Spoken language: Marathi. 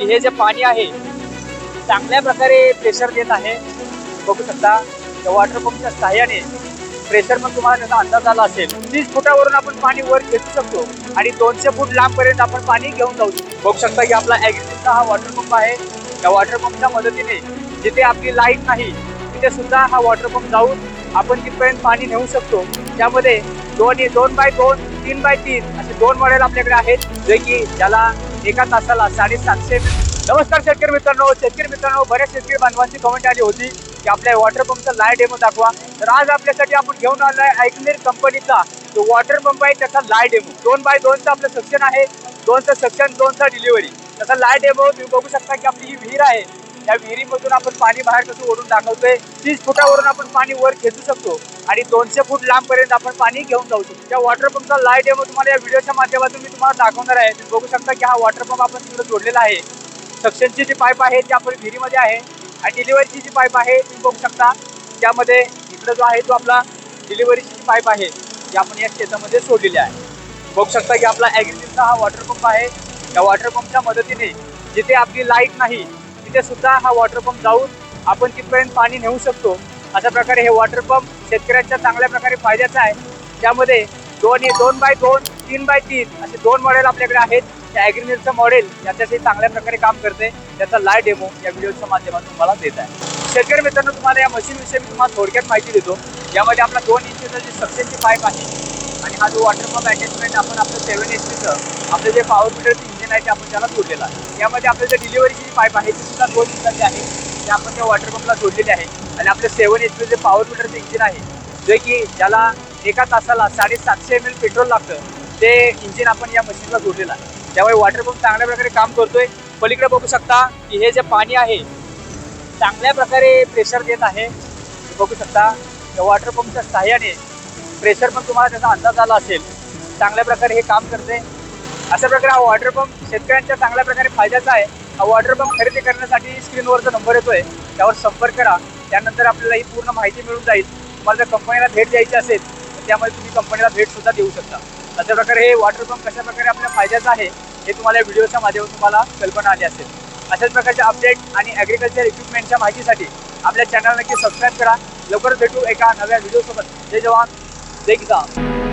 की हे जे पाणी आहे चांगल्या प्रकारे प्रेशर देत आहे. बघू शकता त्या वॉटर पंपच्या सहाय्याने प्रेशर पण तुम्हाला त्याचा अंदाज आला असेल. तीस फुटावरून आपण पाणी वर खेचू शकतो आणि दोनशे फूट लांबपर्यंत आपण पाणी घेऊन जाऊ शकतो. बघू शकता की आपला ॲग्रिकल्चरचा हा वॉटर पंप आहे. या वॉटर पंपच्या मदतीने जिथे आपली लाइट नाही तिथे सुद्धा हा वॉटर पंप जाऊन आपण तिथपर्यंत पाणी नेऊ शकतो. त्यामध्ये दोन दोन बाय दोन तीन बाय तीन असे दोन मॉडेल आपल्याकडे आहेत. जे की ज्याला एका तासाला साडेसातशे नमस्कार शेतकरी मित्रांनो शेतकरी मित्रांनो बऱ्याच शेतकरी बांधवांची कमेंट आली होती की आपल्या वॉटर पंपचा लाय डेमो दाखवा. तर आज आपल्यासाठी आपण घेऊन आलोय ऐकनेर कंपनीचा जो वॉटर पंप आहे त्याचा लाय डेमो दोन बाय दोनचं आपलं सेक्शन आहे. दोनचं सेक्शन दोनचा डिलिव्हरी त्याचा लाय डेमो तुम्ही बघू शकता की आपली ही विहीर आहे. या विहिरीमधून आपण पाणी बाहेर कसं ओढून दाखवतोय तीस फुटावरून आपण पाणी वर खेचू शकतो आणि दोनशे फूट लांबपर्यंत आपण पाणी घेऊन जाऊ शकतो. त्या वॉटर पंपचा लाइट डेमो तुम्हाला या व्हिडिओच्या माध्यमातून मी तुम्हाला दाखवणार आहे. तुम्ही बघू शकता की हा वॉटर पंप आपण तिकडे जोडलेला आहे. सक्शनची जी पाईप आहे ती आपण विहिरीमध्ये आहे. आणि डिलिव्हरीची जी पाईप आहे तुम्ही बघू शकता त्यामध्ये इकडं जो आहे तो आपला डिलिव्हरीची जी पाईप आहे ती आपण या शेतामध्ये सोडलेली आहे. बघू शकता की आपला ॲग्रिकल्चरचा हा वॉटर पंप आहे. या वॉटर पंपच्या मदतीने जिथे आपली लाइट नाही तिथे सुद्धा हा वॉटर पंप जाऊन आपण तिथपर्यंत पाणी नेऊ शकतो. अशा प्रकारे हे वॉटर पंप शेतकऱ्यांच्या चांगल्या प्रकारे फायद्याचं आहे. त्यामध्ये दोन दोन बाय दोन तीन बाय तीन असे दोन मॉडेल आपल्याकडे आहेत. त्या ॲग्रिकल्चरचं मॉडेल याच्याशी चांगल्या प्रकारे काम करते. त्याचा लाय डेमो या व्हिडिओच्या माध्यमातून तुम्हाला देत आहे. शेतकरी मित्रांनो तुम्हाला या मशीन विषयी मी तुम्हाला थोडक्यात माहिती देतो. यामध्ये आपला दोन इंचचा जे सक्सेसची पाईप आहे आणि हा जो वॉटर पंप अटॅचमेंट आपण आपलं सेवन एच पीचं आपलं जे पॉवर मीटरचं इंजिन आहे ते आपण त्याला जोडलेलं आहे. यामध्ये आपलं जे डिलिव्हरीची जी पाईप आहे ती सुद्धा दोन इंचाची आहे. ते आपण त्या वॉटर पंपला जोडलेली आहे. आणि आपलं सेवन एच पी जे पॉवर मीटरचं इंजिन आहे जे की ज्याला एका तासाला साडेसातशे एम एल पेट्रोल लागतं ते इंजिन आपण या मशीनला जोडलेलं आहे. त्यामुळे वॉटर पंप चांगल्या प्रकारे काम करतोय. पलीकडे बघू शकता की हे जे पाणी आहे चांगल्या प्रकारे प्रेशर देत आहे. बघू शकता या वॉटर पंपच्या सहाय्याने प्रेशर पण तुम्हाला त्याचा अंदाज आला असेल. चांगल्या प्रकारे हे काम करते अशा प्रकारे हा वॉटर पंप शेतकऱ्यांच्या चांगल्या प्रकारे फायद्याचा आहे. हा वॉटर पंप खरेदी करण्यासाठी स्क्रीनवरचा नंबर येतोय त्यावर संपर्क करा. त्यानंतर आपल्याला ही पूर्ण माहिती मिळून जाईल. तुम्हाला जर कंपनीला भेट द्यायची असेल तर त्यामध्ये तुम्ही कंपनीला भेट सुद्धा देऊ शकता. अशा प्रकारे हे वॉटर पंप कशा प्रकारे आपल्या फायद्याचं आहे हे तुम्हाला या व्हिडिओच्या माध्यमातून तुम्हाला कल्पना आली असेल. अशाच प्रकारचे अपडेट आणि ॲग्रिकल्चर इक्विपमेंटच्या माहितीसाठी आपल्या चॅनल नक्की सबस्क्राईब करा. लवकरच भेटू एका नव्या व्हिडिओसोबत जय जवान. जय किसान.